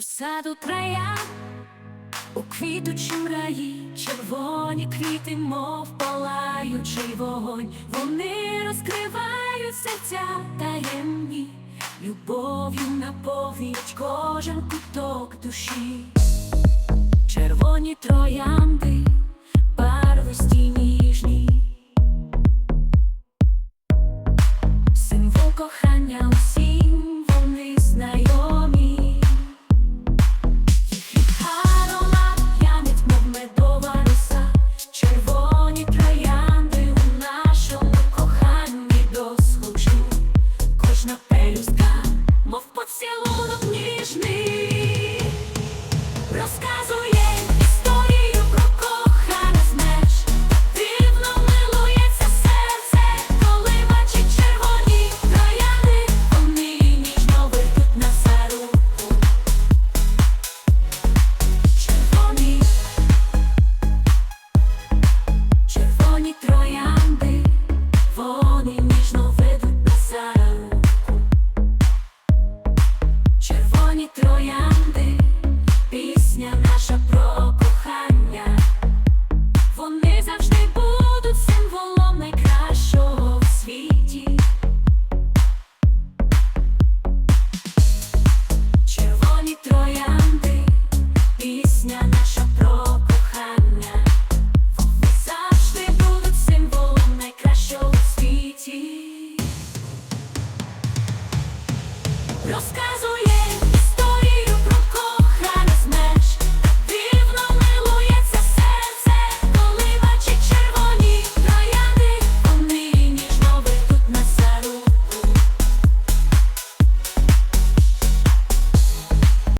У саду троя, у квітучім раї, червоні квіти, мов палаючий вогонь, вони розкривають серця таємні, любов'ю наповнюють кожен куток душі, червоні троянди, барвисті ніжні, символ кохання усім пелюстка, мов поцілунок Los